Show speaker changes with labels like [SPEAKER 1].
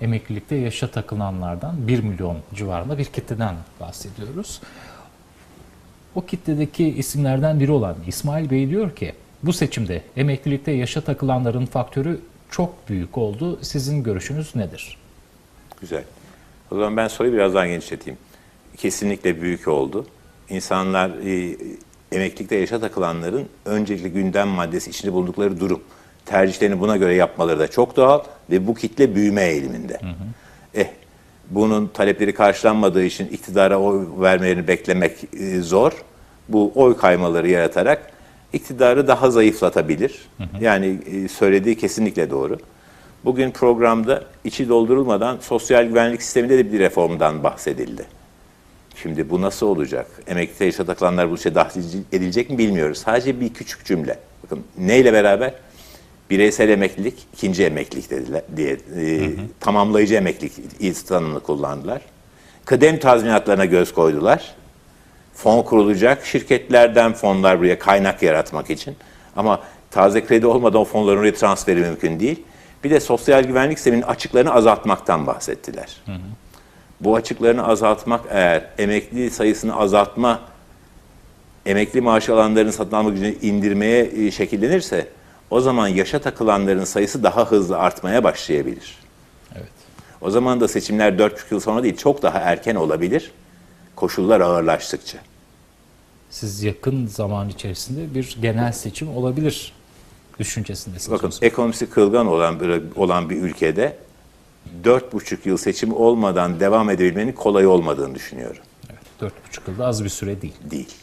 [SPEAKER 1] emeklilikte yaşa takılanlardan 1 milyon civarında bir kitleden bahsediyoruz. O kitledeki isimlerden biri olan İsmail Bey diyor ki bu seçimde emeklilikte yaşa takılanların faktörü çok büyük oldu. Sizin görüşünüz nedir?
[SPEAKER 2] Güzel. O zaman ben soruyu biraz daha genişleteyim. Kesinlikle büyük oldu. İnsanlar e, emeklilikte yaşa takılanların öncelikli gündem maddesi içinde bulundukları durum. Tercihlerini buna göre yapmaları da çok doğal ve bu kitle büyüme eğiliminde. Eh, bunun talepleri karşılanmadığı için iktidara oy vermelerini beklemek e, zor. Bu oy kaymaları yaratarak iktidarı daha zayıflatabilir. Yani e, söylediği kesinlikle doğru. Bugün programda içi doldurulmadan sosyal güvenlik sisteminde de bir reformdan bahsedildi. Şimdi bu nasıl olacak? Emeklilikte yaşa takılanlar bu işe dahil edilecek mi bilmiyoruz. Sadece bir küçük cümle. Bakın neyle beraber? Bireysel emeklilik, ikinci emeklilik dediler diye e, tamamlayıcı emeklilik tanımını kullandılar. Kıdem tazminatlarına göz koydular. Fon kurulacak, şirketlerden fonlar buraya kaynak yaratmak için. Ama taze kredi olmadan o fonların oraya transferi mümkün değil. Bir de sosyal güvenlik sisteminin açıklarını azaltmaktan bahsettiler. Bu açıklarını azaltmak eğer emekli sayısını azaltma, emekli maaşı alanların satın alma gücünü indirmeye e, şekillenirse o zaman yaşa takılanların sayısı daha hızlı artmaya başlayabilir.
[SPEAKER 1] Evet.
[SPEAKER 2] O zaman da seçimler 4,5 yıl sonra değil çok daha erken olabilir koşullar ağırlaştıkça.
[SPEAKER 1] Siz yakın zaman içerisinde bir genel seçim olabilir düşüncesindesiniz.
[SPEAKER 2] Bakın ekonomisi kılgan olan bir, olan bir ülkede 4,5 yıl seçim olmadan devam edebilmenin kolay olmadığını düşünüyorum.
[SPEAKER 1] Evet, 4,5 yılda az bir süre değil.
[SPEAKER 2] Değil.